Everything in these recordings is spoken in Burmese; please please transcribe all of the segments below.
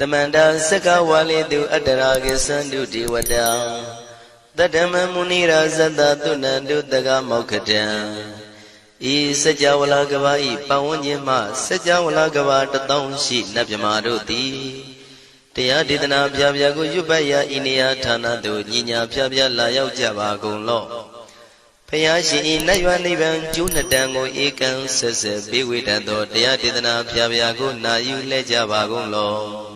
တမန္တာစကဝါလိတုအတ္တရာကိသန္တုဒေဝတံတတ္တမမုနိရာဇတသုဏန္တုတကမောက္ခတံဤစัจ java လာကဘာဤပဝန်းကျင်မှစัจ java လာကဘာတထောင်ရှိနတ်မြမာတို့သည်တရားဒေသနာပြပြကိုရွတ်ပတ်ရာဤနေရာဌာနသို့ညီညာပြပြလာရောက်ကြပါကုန်လော့ဖယားရှင်ဤနတ်ရွာနိဗ္ဗာန်ကျိုးနှစ်တန်ကိုဧကံဆက်ဆက်ပေးဝေတတ်သောတရားဒေသနာပြပြကိုနာယူလဲကြပါကုန်လော့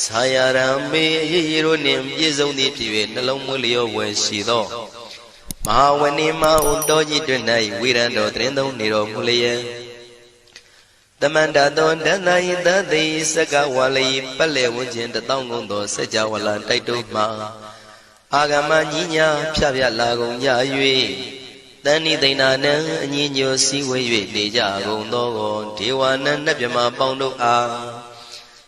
ဆာယရံမေရေရေတို့နှင့်ပြည့်စုံသည်ဖြစ်၍နှလုံးမွေးလျောဝယ်ရှိသောမဟာဝဏိမဟုတောကြီးတွင်၌ဝိရံတော်တရင်သုံးနေတော်မူလျက်တမန္တသောဒန္တာယိတသိစကဝါလိပက်လေဝန်းကျင်တထောင်ကုန်သောစัจ java လာတိုက်တို့မှာအာဂမညီညာဖြဖြလာကုန်ကြ၍တဏိသိဏနံအညီညွတ်စည်းဝေး၍နေကြကုန်သောဒေဝနံနတ်မြမပေါင်းတို့အား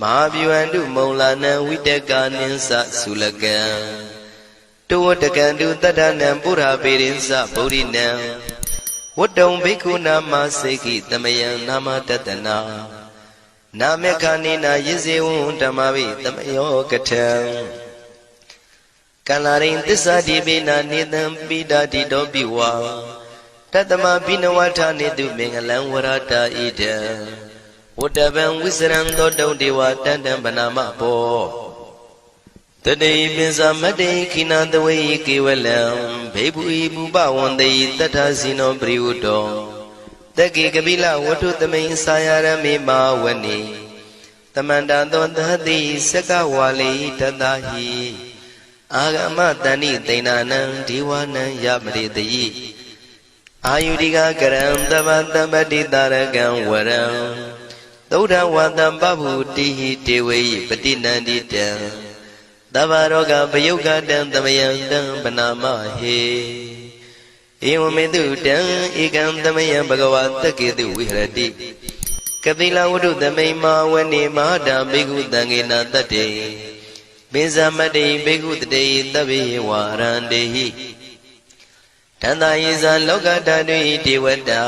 မဟာဗျဝန္တုမုံလာနံဝိတကနိသသုလကံတဝတကံတုတတ္ထနံပုရာပေရိသဗုဒ္ဓိနံဝတ္တုံဘိက္ခုနာမစေခိတမယံနာမတတနာနာမေခာနိနာယဇေဝံဓမ္မဝိတမယောကထံကန္လာရိန်သစ္စာတိပိနာနေတံပိဒာတိတောပိဝါတတမဘိနဝထာနေတုမင်္ဂလံဝရတာဣဒံ ဝတ္တဗံဝိစရံသောတုံဒေဝတန္တံဗနာမဘောတတိပိစမတေခိနာတဝေကေဝလံဘေဘူဤပူပဝန္တေတထဇိနောပရိဝတ္တောတကေကပိလဝတ္ထုသမိန်စာယရမေမာဝနိတမန္တသောသတိစကဝါလိတတဟိအာဂမတဏိတိဏနံဒီဝနံယပရိတိအာယုရိကကရံတမတမတိတာရကံဝရံ သုဒ္ဓဝတံပဗုတိဟိတေဝေပတိနန္တိတံတဗ္ဗရောဂပယုတ်ကတံသမယံတံပနာမဟေဧဝမေတုတံဧကံသမယံဘဂဝါတကေတုဝိဟရတိကတိလဝတ္ထုသမိန်မာဝနေမဟာတာဘေကုတံငေနာတတ္တေပိဇမတေဘေကုတတေတဗ္ဗေဝါရန္တေဟိတန္တာယေဇာလောကဓာတုဣဒေဝတာ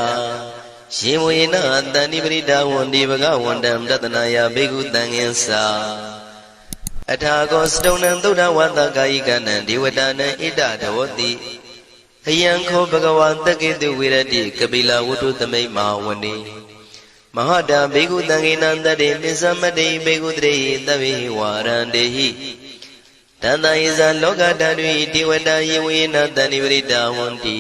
ရှင်ဝေနတန္တိပရိဒါဝန္ဒီဘဂဝန္တံတတနာယဘေကုတံငင်္စာအထာကောစတုံနံသုဒ္ဓဝတ္တကာယိကနံဒေဝတာနံဣဒတဝတိအယံခောဘဂဝါတကေတုဝိရတိကပိလဝတ္ထုသမိတ်မာဝနေမဟာတာဘေကုတံငေနံတတေပိသမတေဘေကုတရေတဗေဝါရန္တေဟိတန္တယေဇာလောကဓာတုဣဒေဝတာယေဝေနတန္တိပရိဒါဝန္တိ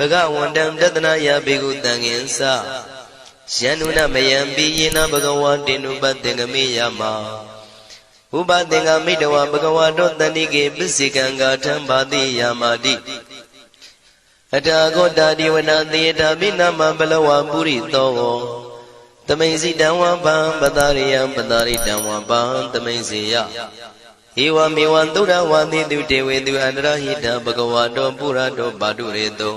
ဘဂဝန္တံတတနာယဘေကုတံငင်္စယန္နုနမယံပိယေနဘဂဝါတေနုပတ္တေငမေယမဥပသင်္ကမိတဝဘဂဝါတောတန္တိကေပစ္စေကံဂါထံပါတိယာမာတိအထာဂောတာဒီဝနာသေတာမိနာမဘလဝပုရိသောတမိန်စီတံဝံပံပတာရိယံပတာရိတံဝံပံတမိန်စီယဧဝမေဝံသုဒ္ဓဝါတိတုတေဝေသူအန္တရဟိတဘဂဝါတောပုရတောပါတုရေတော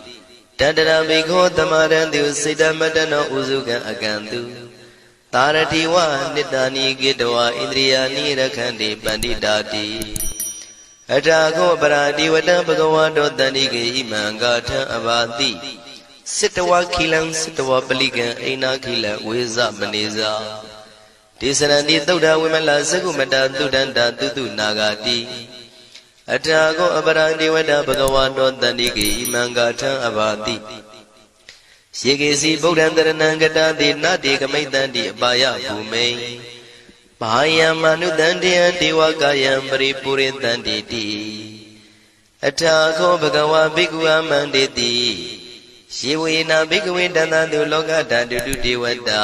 တတရဘိခောသမရံတုစေတမတနောဥစုကံအကံတုသာရတိဝနိတာနိကေတဝဣန္ဒြိယာနိရခန္တိပန္တိတာတိအထာကောပရာဒီဝတံဘဂဝါတောတန္တိကေဣမံဂါထံအဘာတိစိတဝခိလံစိတဝပလိကံအိနာခိလဝေဇမနေဇာဒေသရဏိသုဒ္ဓဝိမလသကုမတသုဒန္တာတုတုနာဂာတိ အထာကောအပရာဒီဝတံဘဂဝါတောတန္တိကေဣမံဂါထံအဘာတိယေကေစီဗုဒ္ဓံတရဏံကတာတိနတေကမိတ္တံတိအပါယဘူမိန်ဘာယံမနုတံတေယံဒေဝကာယံပရိပုရိတံတိတိအထာခောဘဂဝါဘိက္ခုအမန္တေတိယေဝေနာဘိက္ခဝေတန္တတုလောကဓာတုတုဒေဝတာ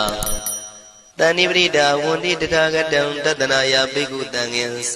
တဏိပရိဒာဝန္တိတထာဂတံတတနာယဘိက္ခုတံငင်္စ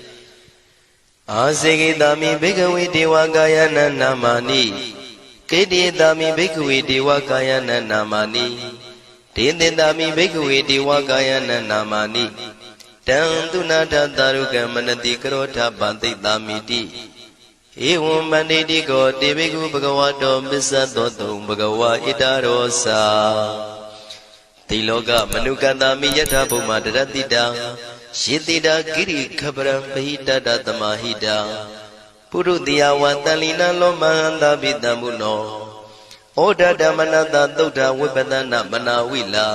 အာစေကိတာမိဘိက္ခဝေဒေဝကာယနာနာမာနိကေတိတာမိဘိက္ခဝေဒေဝကာယနာနာမာနိဒေသင်တာမိဘိက္ခဝေဒေဝကာယနာနာမာနိတံသူနာထသာရုကမနတိကရောထပန္တိတာမိတိဧဝံမန္တိတိကောတေဘိက္ခုဘဂဝါတောပစ္စသောတုံဘဂဝါဣတရောစာတိလောကမနုကတာမိယထာဘုမတရတိတာ ယေတိတာကိရိခပရံပဟိတတသမာဟိတာပုရုတိယဝတန်လီနာလောမဟန္တာပိတံဘုနောဩဒဓမ္မနတသုဒ္ဓဝိပဒနာမနာဝိလာ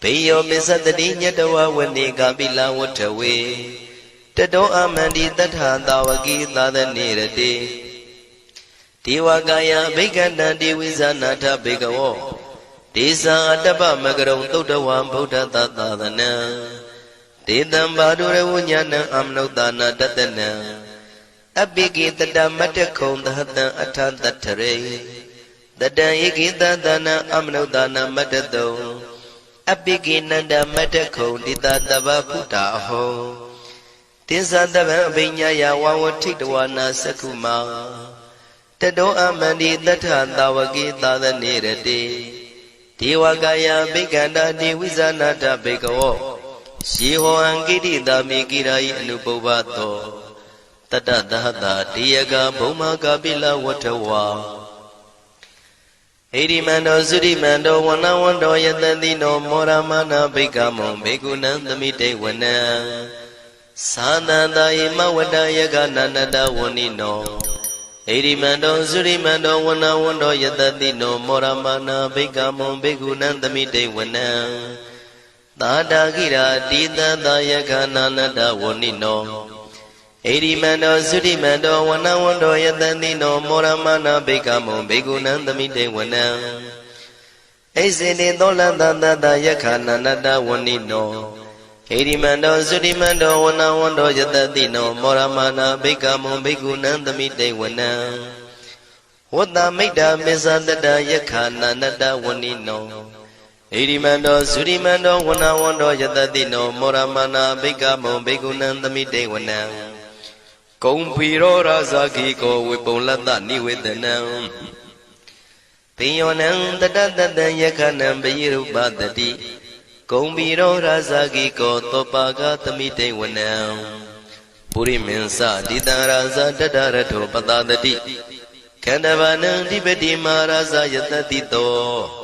ဘေယောမစ္စတတိညတဝဝနေကပိလဝထဝေတတောအမန္တိတထသာဝကိသာသနေရတိဒေဝကာယဘိက္ခန္တတိဝိဇာနာထဘေကဝောဒေဇာအတ္တပမကရုံသုတ်တဝံဗုဒ္ဓသာသသနံ ဒေတံဘာဒုရဝဉာဏံအမနုဿာနာတတနံအပိကိတတမတ္တခုံသဟတံအထတထရေတတံဧကိတသနာအမနုဿာနာမတ္တတုံအပိကိနန္ဒမတ္တခုံတိတတဗဗုဒ္ဓအဟောတိသတဗံအဘိညာယဝဝထိတဝနာသက္ခုမာတတောအမန္တိတထသာဝကိသာသနေရတိဒေဝကာယဘိက္ခန္တာတိဝိဇာနာတဘေကဝော ရှေဟောံကိတိတာမိကိရာယအနုပုဗ္ဗတောတတသဟတာတေယကဘုံမာကပိလဝထဝါဣရိမန္တောသုရိမန္တောဝနဝန္တောယတတိနောမောရမနာဘိကမောဘေကုဏံသမိတေဝနံသာသန္တာယမဝတ္တယကနန္တဝဏိနောဣရိမန္တောသုရိမန္တောဝနဝန္တောယတတိနောမောရမနာဘိကမောဘေကုဏံသမိတေဝနံ သာတာကိရာတိတသယခနာနတဝဏိနောဣရိမန္တောသုရိမန္တောဝနဝန္တောယတတိနောမောရမနာဘေကမောဘေကုဏံသမိတေဝနံဣစေတေသောလန္တတတယခနာနတဝဏိနောဣရိမန္တောသုရိမန္တောဝနဝန္တောယတတိနောမောရမနာဘေကမောဘေကုဏံသမိတေဝနံဝတ္တမိတ်တာမေဇတတယခနာနတဝဏိနော ဣရိမန္တောသုရိမန္တောဝနဝန္တောယတတိနောမောရမနာဘိကမောဘိကုဏံသမိတေဝနံကုံဖီရောရာဇာကိကောဝေပုံလတ္တနိဝေဒနံပိယောနံတတတတံယခနံပယိရုပတတိကုံဖီရောရာဇာကိကောသောပါကသမိတေဝနံပုရိမင်းစတိတံရာဇာတတရထောပတတတိခန္ဓဗာနံဓိပတိမာရာဇာယတတိတော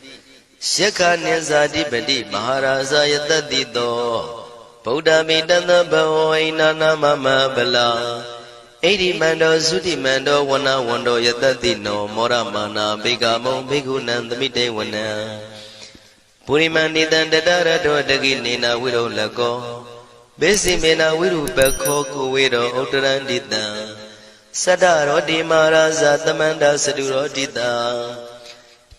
ရှက္ခနိဇာတိပတိမဟာရာဇယတတိတောဗုဒ္ဓမိတသဘဝိနာနာမမဗလာဣတိမန္တောသုတိမန္တောဝနဝန္တောယတတိနောမောရမာနာဘေကမုံဘေကုဏံသမိတေဝနံပုရိမန္တိတံတတရတောတကိနေနာဝိရုလကောဘေစီမေနာဝိရုပခောကုဝေရောဥတရန္တိတံသတ္တရောတိမာရာဇသမန္တသတုရောတိတံ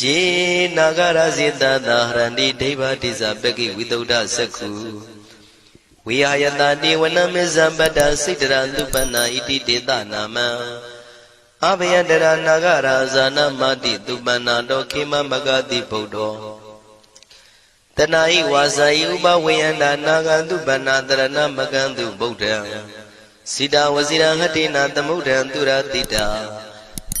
ယေနာဂရဇေတသာဟရန္တိဒိဗ္ဗတိဇပကိဝိတုဒ္ဓသက္ခုဝိဟာယတတိဝနမေဇံပတ္တစိတ္တရသုပနာဣတိတေတနာမံအဘယတရနာဂရာဇာနမတိသူပနာတောခေမမဂတိဗုဒ္ဓောတဏှာဤဝါစာဤဥပဝေယန္တာနာဂန္တုပဏတရဏမကန္တုဗုဒ္ဓံစိတဝစီရဟတိနာသမုဒ္ဒံသူရတိတာ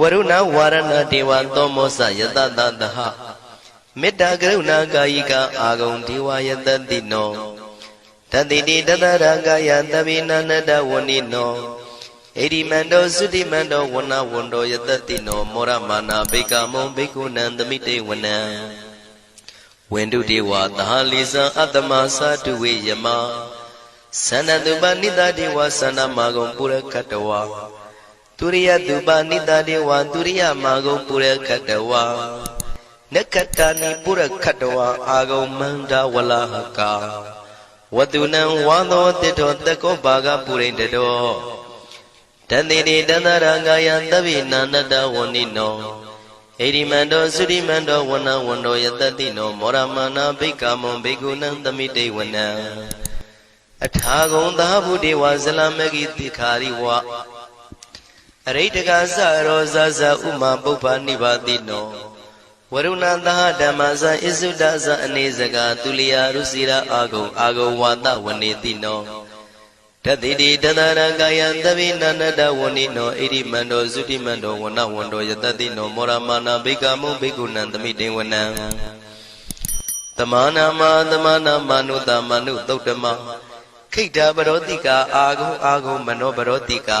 ဝရုဏဝါရဏတေဝသောမောဇယတတတဟမေတ္တာကရုဏာကာယိကအာဂုံဒေဝယတတိနောတတိတိတတရကာယသဗ္ဗိနန္တဝဏိနောဣရိမန္တောသုတိမန္တောဝဏဝန္တောယတတိနောမောရမာနာဘေကမုံဘေကုဏံသမိတေဝနံဝန္တုတေဝသဟလိဇံအတ္တမသာတုဝေယမသန္တတုပနိတတေဝသန္တမဂုံပုရခတဝါ သူရိယသူပနိတတေဝံသူရိယမာဂုံပုရခတဝံနက္ခတဏိပုရခတဝံအာဂုံမန္တဝလဟကဝတုနံဝါသောတိတောတကောဘာဂပုရိတတောတန်တိတိတန္တရာငာယံတပိနန္တတဝဏိနောဣတိမန္တောသုတိမန္တောဝနဝန္တောယတတိနောမောရမနာဘိက္ခမွန်ဘိက္ခုနံသမိတေဝနံအထာဂုံသာဘုဒေဝဇလမဂိတိခာရိဝ အရိတကသရောဇဇဥမာပုပ္ပနိဗ္ဗာတိနောဝရုဏသဟဓမ္မဇဣစုဒဇအနေစကာသူလျာရုစီရာအာဂုံအာဂုံဝါဒဝနေတိနောတတိတိတတရကာယံသဗိနန္တဝဏိနောဣရိမန္တောသုတိမန္တောဝနဝန္တောယတတိနောမောရမာနာဘိကမုဘိကုဏံသမိတေဝနံတမနာမသမနာမနုတမနုသုတ်တမခိတ္တပရောတိကာအာဂုံအာဂုံမနောပရောတိကာ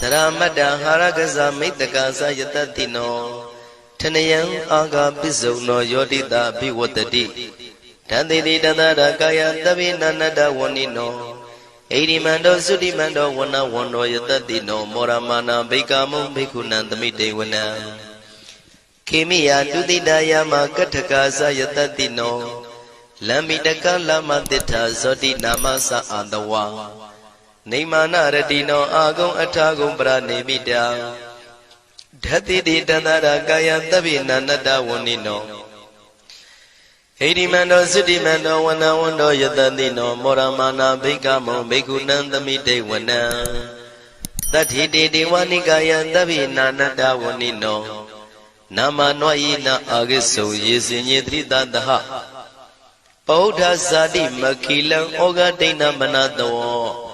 တရမတ္တဟာရကဇမိတ္တကသယတတိနောထနယံအာဂပစ္စုံနောယောတိတာဘိဝတတိတန်တိတိတသရကာယသဗ္ဗိနန္တဝဏိနောဣရိမန္တောသုတိမန္တောဝနဝန္တောယတတိနောမောရမာနာဘိကာမုံဘိက္ခုနံသမိတေဝနံခေမိယတုတိတယမကထကာသယတတိနောလမ္မိတကလမတိထာဇောတိနာမသအာတဝါ နေမာနရတိနောအာဂုံအထာဂုံပရနေမိတံဓတ္တိတိတန္တရာကာယသဗ္ဗိနန္တဝဏိနောဟိရိမန္တောသုတိမန္တောဝနဝန္တောယတတိနောမောရမာနာဘိကမောဘိက္ခုနံသမိတေဝနံတတိတေဒေဝနိကာယသဗ္ဗိနာနတဝဏိနောနာမနောဣနာအာဂိစုံယေစင်ညေတိတတဟဗုဒ္ဓဇာတိမခိလံဩဃဒိဏမနတော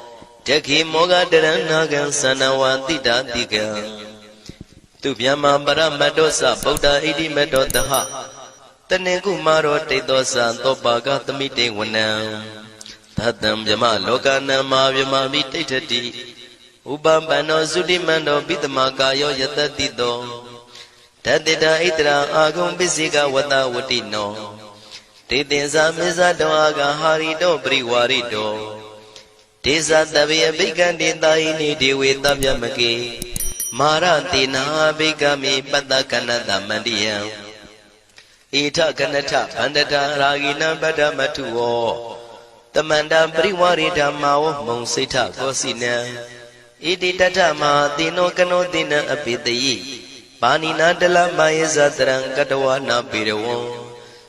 တခိမောဂတရဏကံသနဝတိတာတိကံသူဗျမပရမတ္တောသဗုဒ္ဓဣတိမတ္တောတဟတနေကုမာရောတိတောသံသောပါကသမိတေဝနံသတ္တံဗျမလောကနံမာဗျမမိတိဋ္ဌတိဥပပန္နောသုတိမန္တောပိတမကာယောယတတိတောတတ္တဣတရာအာဂုံပစ္စေကဝတဝတိနောတေတင်္စာမေဇတောအာဂဟာရိတောပရိဝါရိတော ဒေဇတဗေအဘိကံတေတာဟိနိဒေဝေတဗျမကေမာရတေနာဘိကမိပတ္တကနတမန္တိယံဣထကနထဗန္တတာရာဂိနံပတ္တမထုဝောတမန္တပရိဝရိဓမ္မာဝမုံစိဋ္ဌကောစီနံဣတိတထမဟာတိနောကနောတိနံအပိတယိပါဏိနာတလမယေဇတရံကတဝနာပေရဝံ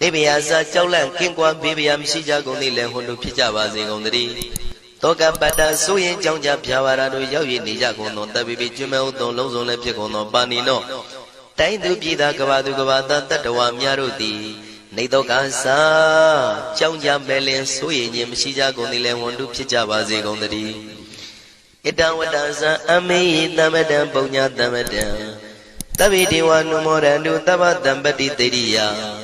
နေဗျာစာကြောက်လန့်ကင်းကွာဘေးဗျာမရှိကြကုန်သည်လည်းဟွန်တို့ဖြစ်ကြပါစေကုန်သတည်းတောကပတ္တဆိုရင်ကြောင့်ကြဖြာပါရာတို့ရောက်ရနေကြကုန်သောတပ်ပိပိကျွမဲဥသောလုံးစုံလည်းဖြစ်ကုန်သောပါဏိနောတိုင်းသူပြည်သားကဘာသူကဘာသားတတ္တဝါများတို့သည်နေတော့ကစားကြောင့်ကြမဲ့လင်ဆိုရင်ခြင်းမရှိကြကုန်သည်လည်းဝန်တုဖြစ်ကြပါစေကုန်သတည်းဣတံဝတ္တဇံအမေဟိတမတံပုံညာတမတံတဗ္ဗေဒေဝနုမောရန္တုတဗ္ဗတံပတိတေရိယ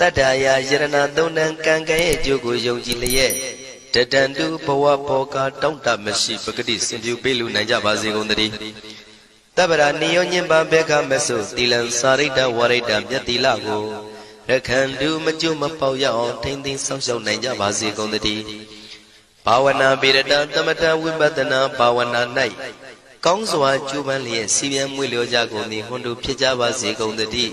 တတ္တရာယရဏသုံးတန်ကံကံရဲ့အကျိုးကိုယုံကြည်လျက်တတန်တုဘဝဘောကတောင့်တမရှိပဂတိစင်ပြူပေးလူနိုင်ကြပါစေကုန်သတည်းတပ္ပရာနိယောညင်ပဘေခမဆုသီလံစာရိတ္တဝရိတ္တမြတ်တိလကိုရခန္တုမကျွမပေါက်ရအောင်ထိမ့်သိမ်းဆောက်ရှောက်နိုင်ကြပါစေကုန်သတည်းဘာဝနာပိရတသမထဝိပဿနာဘာဝနာ၌ကောင်းစွာကျူးပန်းလျက်စီပြန်မွေလျောကြကုန်သည်ဟွန်တို့ဖြစ်ကြပါစေကုန်သတည်း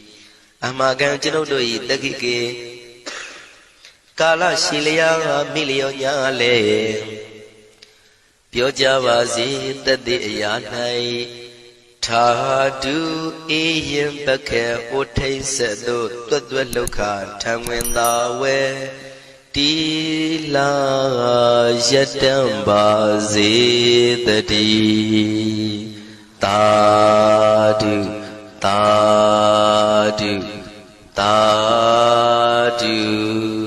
အမှားကံကျွန်ုပ်တို့၏တက္ကိကေကာလရှိလျာမိလျောညာလေပြောကြပါစေတသက်အရာ၌ထာတုအေယံပခေဩထိတ်ဆက်သို့တွတ်တွတ်လောက်ခထံဝင်သာဝဲတီလာယတံပါစေတတိတာတု သာဓု